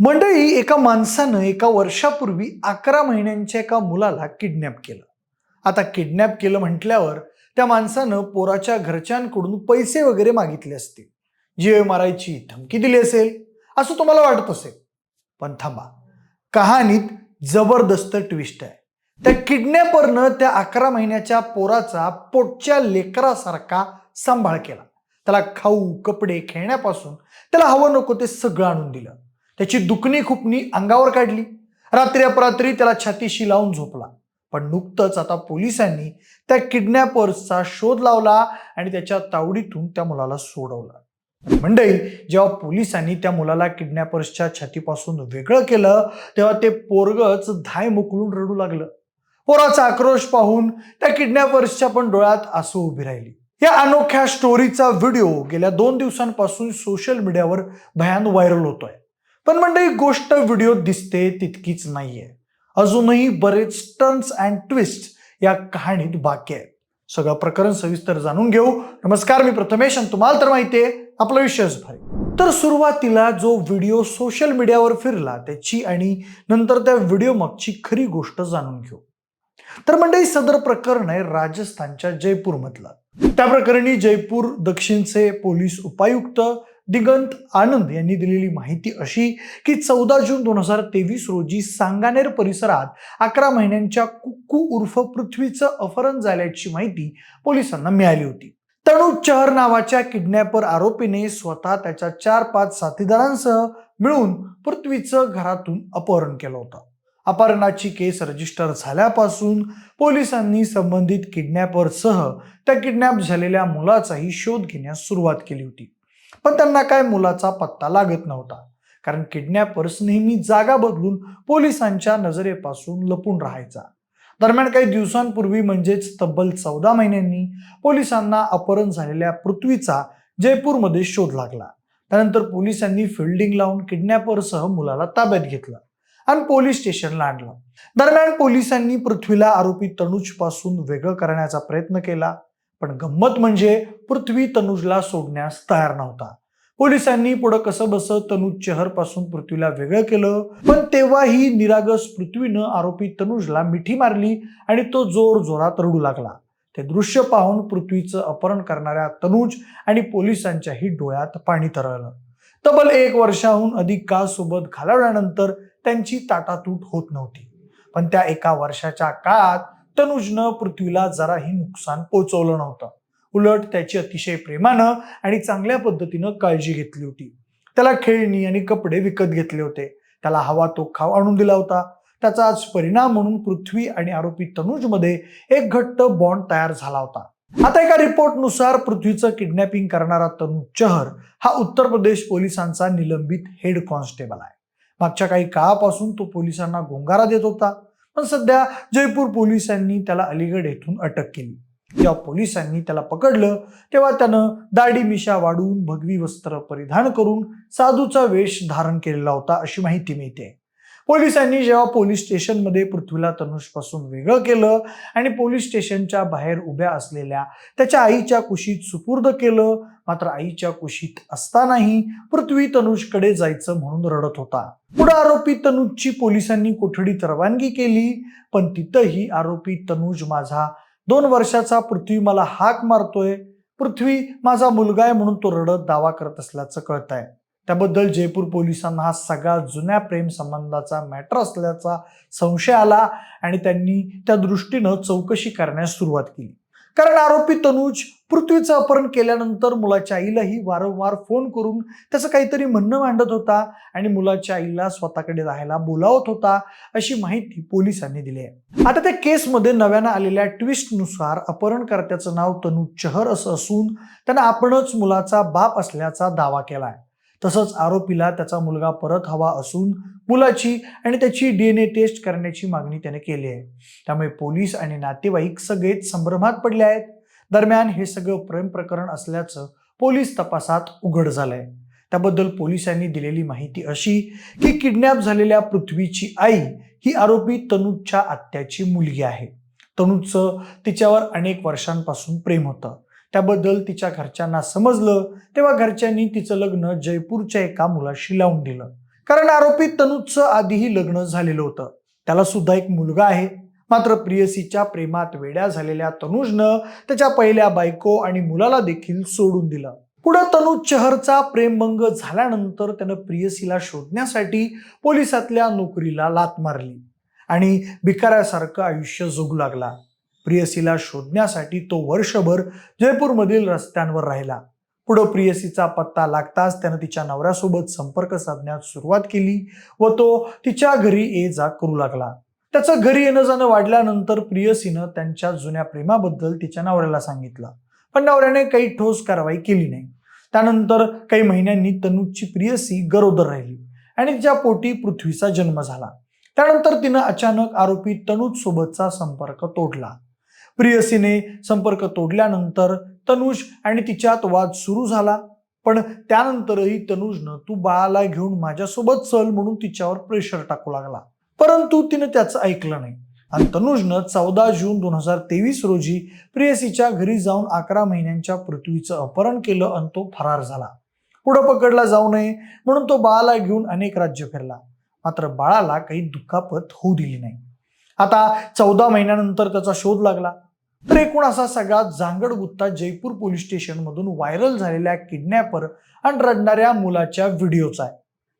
मंडळी एका माणसानं एका वर्षापूर्वी अकरा महिन्यांच्या एका मुलाला किडनॅप केलं. आता किडनॅप केलं म्हटल्यावर त्या माणसानं पोराच्या घरच्यांकडून पैसे वगैरे मागितले असतील. जीवे मारायची धमकी दिली असेल असं तुम्हाला वाटत असेल. पण थांबा कहाणीत जबरदस्त ट्विस्ट आहे. त्या किडनॅपरनं त्या अकरा महिन्याच्या पोराचा पोटच्या लेकरासारखा सांभाळ केला. त्याला खाऊ कपडे खेळण्यापासून त्याला हवं नको ते सगळं आणून दिलं. त्याची दुखणी खुपणी अंगावर काढली. रात्री अपरात्री त्याला छातीशी लावून झोपला. पण नुकतंच आता पोलिसांनी त्या किडनॅपर्सचा शोध लावला आणि त्याच्या तावडीतून त्या मुलाला सोडवलं. मंडळी जेव्हा पोलिसांनी त्या मुलाला किडनॅपर्सच्या छातीपासून वेगळं केलं तेव्हा ते पोरगच धाय मोकळून रडू लागलं. पोराचा आक्रोश पाहून त्या किडनॅपर्सच्या पण डोळ्यात आसू उभी राहिली. या अनोख्या स्टोरीचा व्हिडिओ गेल्या दोन दिवसांपासून सोशल मीडियावर भयान व्हायरल होतोय. पण मंडळी गोष्ट व्हिडिओ दिसते तितकीच नाहीये. अजूनही बरेच टर्न्स अँड ट्विस्ट या कहाणीत बाकी आहेत. सगळं प्रकरण सविस्तर जाणून घेऊ. नमस्कार मी प्रथमेश आणि तुम्हाला तर माहितीये आपला विषयच भारी. तर सुरुवातीला जो व्हिडिओ सोशल मीडियावर फिरला त्याची आणि नंतर त्या व्हिडिओ मागची खरी गोष्ट जाणून घेऊ. तर मंडळी सदर प्रकरण आहे राजस्थानच्या जयपूरमधलं. त्या प्रकरणी जयपूर दक्षिणचे पोलीस उपायुक्त दिगंत आनंद यांनी दिलेली माहिती अशी की चौदा जून दोन हजार तेवीस रोजी सांगानेर परिसरात अकरा महिन्यांच्या कुक्कू उर्फ पृथ्वीचं अपहरण झाल्याची माहिती पोलिसांना मिळाली होती. तणू चहर नावाच्या किडनॅपर आरोपीने स्वतः त्याच्या चार पाच साथीदारांसह मिळून पृथ्वीचं घरातून अपहरण केलं होतं. अपहरणाची केस रजिस्टर झाल्यापासून पोलिसांनी संबंधित किडनॅपरसह त्या किडनॅप झालेल्या मुलाचाही शोध घेण्यास सुरुवात केली होती. पण त्यांना काय मुलाचा पत्ता लागत नव्हता. कारण किडनॅपर्स नेहमी जागा बदलून पोलिसांच्या नजरेपासून लपून राहायचा. दरम्यान काही दिवसांपूर्वी म्हणजेच तब्बल चौदा महिन्यांनी पोलिसांना अपहरण झालेल्या पृथ्वीचा जयपूरमध्ये शोध लागला. त्यानंतर पोलिसांनी फिल्डिंग लावून किडनॅपरसह मुलाला ताब्यात घेतलं आणि पोलीस स्टेशनला आणलं. दरम्यान पोलिसांनी पृथ्वीला आरोपी तनुजपासून वेगळं करण्याचा प्रयत्न केला. पण गंमत म्हणजे पृथ्वी तनुजला सोडण्यास तयार नव्हता. पोलिसांनी पुढं कसं बसं तनुज चहरपासून पृथ्वीला वेगळं केलं पण तेव्हाही निरागस पृथ्वीनं आरोपी तनुजला मिठी मारली आणि तो जोर जोरात रडू लागला. ते दृश्य पाहून पृथ्वीचं अपहरण करणाऱ्या तनुज आणि पोलिसांच्याही डोळ्यात पाणी तरळलं. तब्बल एक वर्षाहून अधिक काळ सोबत घालवल्यानंतर त्यांची ताटातूट होत नव्हती. पण त्या एका वर्षाच्या काळात तनुजनं पृथ्वीला जराही नुकसान पोहोचवलं नव्हतं. उलट त्याची अतिशय प्रेमानं आणि चांगल्या पद्धतीनं काळजी घेतली होती. त्याला खेळणी आणि कपडे विकत घेतले होते. त्याला हवा तो खाव आणून दिला होता. त्याचा आज परिणाम म्हणून पृथ्वी आणि आरोपी तनुजमध्ये एक घट्ट बॉन्ड तयार झाला होता. आता एका रिपोर्टनुसार पृथ्वीचं किडनॅपिंग करणारा तनुज चहर हा उत्तर प्रदेश पोलिसांचा निलंबित हेड कॉन्स्टेबल आहे. मागच्या काही काळापासून तो पोलिसांना गोंगारा देत होता. पण सध्या जयपूर पोलिसांनी त्याला अलीगड येथून अटक केली. जेव्हा पोलिसांनी त्याला पकडलं तेव्हा त्यानं दाढी मिशा वाढवून भगवी वस्त्र परिधान करून साधूचा वेश धारण केलेला होता अशी माहिती मिळते. पोलिसांनी जेव्हा पोलीस स्टेशनमध्ये पृथ्वीला तनुषपासून वेगळं केलं आणि पोलीस स्टेशनच्या बाहेर उभ्या असलेल्या त्याच्या आईच्या कुशीत सुपूर्द केलं मात्र आईच्या कुशीत असतानाही पृथ्वी तनुजकडे जायचं म्हणून रडत होता. पुढे आरोपी तनुजची पोलिसांनी कोठडीत रवानगी केली पण तिथंही आरोपी तनुज माझा दोन वर्षाचा पृथ्वी मला हाक मारतोय पृथ्वी माझा मुलगा आहे म्हणून तो रडत दावा करत असल्याचं कळत आहे त्याबद्दल जयपूर पोलिसांना हा सगळा जुन्या प्रेम संबंधाचा मॅटर असल्याचा संशय आला आणि त्यांनी त्या दृष्टीनं चौकशी करण्यास सुरुवात केली. कारण आरोपी तनुज पृथ्वीचं अपहरण केल्यानंतर मुलाच्या आईलाही वारंवार फोन करून त्याचं काहीतरी म्हणणं मांडत होता आणि मुलाच्या आईला स्वतःकडे राहायला बोलावत होता अशी माहिती पोलिसांनी दिली आहे. आता त्या केसमध्ये नव्यानं आलेल्या ट्विस्टनुसार अपहरणकर्त्याचं नाव तनुज चहर असं असून त्यानं आपणच मुलाचा बाप असल्याचा दावा केला आहे तसंच आरोपीला त्याचा मुलगा परत हवा असून मुलाची आणि त्याची डी एन ए टेस्ट करण्याची मागणी त्याने केली आहे. त्यामुळे पोलीस आणि नातेवाईक सगळेच संभ्रमात पडले आहेत. दरम्यान हे सगळं प्रेम प्रकरण असल्याचं पोलीस तपासात उघड झालंय. त्याबद्दल पोलिसांनी दिलेली माहिती अशी की किडनॅप झालेल्या पृथ्वीची आई ही आरोपी तनुजच्या आत्याची मुलगी आहे. तनुजचं तिच्यावर अनेक वर्षांपासून प्रेम होतं. त्याबद्दल तिच्या घरच्यांना समजलं तेव्हा घरच्यांनी तिचं लग्न जयपूरच्या एका मुलाशी लावून दिलं. कारण आरोपी तनुजचं आधीही लग्न झालेलं होतं. त्याला सुद्धा एक मुलगा आहे. मात्र प्रियसीच्या प्रेमात वेड्या झालेल्या तनुजनं त्याच्या पहिल्या बायको आणि मुलाला देखील सोडून दिलं. पुढं तनुज चहरचा प्रेमभंग झाल्यानंतर त्यानं प्रियसीला शोधण्यासाठी पोलिसातल्या नोकरीला लात मारली. आणि भिकाऱ्यासारखं आयुष्य जगू लागला. प्रियसीला शोधण्यासाठी तो वर्षभर जयपूरमधील रस्त्यांवर राहिला. पुढं प्रियसीचा पत्ता लागताच त्यानं तिच्या नवऱ्यासोबत संपर्क साधण्यास सुरुवात केली व तो तिच्या घरी ये जा करू लागला. त्याचं घरी येणं जाणं वाढल्यानंतर प्रियसीनं त्यांच्या जुन्या प्रेमाबद्दल तिच्या नवऱ्याला सांगितलं. पण नवऱ्याने काही ठोस कारवाई केली नाही. त्यानंतर काही महिन्यांनी तनुजची प्रियसी गरोदर राहिली आणि तिच्या पोटी पृथ्वीचा जन्म झाला. त्यानंतर तिनं अचानक आरोपी तनुज सोबतचा संपर्क तोडला. प्रियसीने संपर्क तोडल्यानंतर तनुज आणि तिच्यात वाद सुरू झाला. पण त्यानंतरही तनुजनं तू बाळाला घेऊन माझ्यासोबत चल म्हणून तिच्यावर प्रेशर टाकू लागला. परंतु तिनं त्याचं ऐकलं नाही. आणि तनुजनं चौदा जून दोन हजार तेवीस रोजी प्रियसीच्या घरी जाऊन अकरा महिन्यांच्या पृथ्वीचं अपहरण केलं आणि तो फरार झाला. पुढं पकडला जाऊ नये म्हणून तो बाळाला घेऊन अनेक राज्य फिरला. मात्र बाळाला काही दुखापत होऊ दिली नाही. आता चौदा महिन्यानंतर त्याचा शोध लागला. तर एकूण असा सगळा जांगड गुत्ता जयपूर पोलीस स्टेशनमधून व्हायरल झालेल्या किडनॅपर आणि रडणाऱ्या मुलाच्या व्हिडिओचा आहे.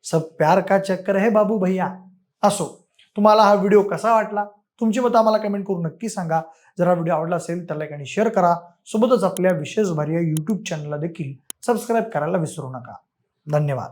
सब प्यार का चक्कर हे बाबू भैया? असो तुम्हाला हा व्हिडिओ कसा वाटला? तुमची मतं आम्हाला कमेंट करून नक्की सांगा. जर हा व्हिडिओ आवडला असेल तर लाईक आणि शेअर करा. सोबतच आपल्या विशेष भारी या यूट्यूब चॅनलला देखील सबस्क्राईब करायला विसरू नका. धन्यवाद.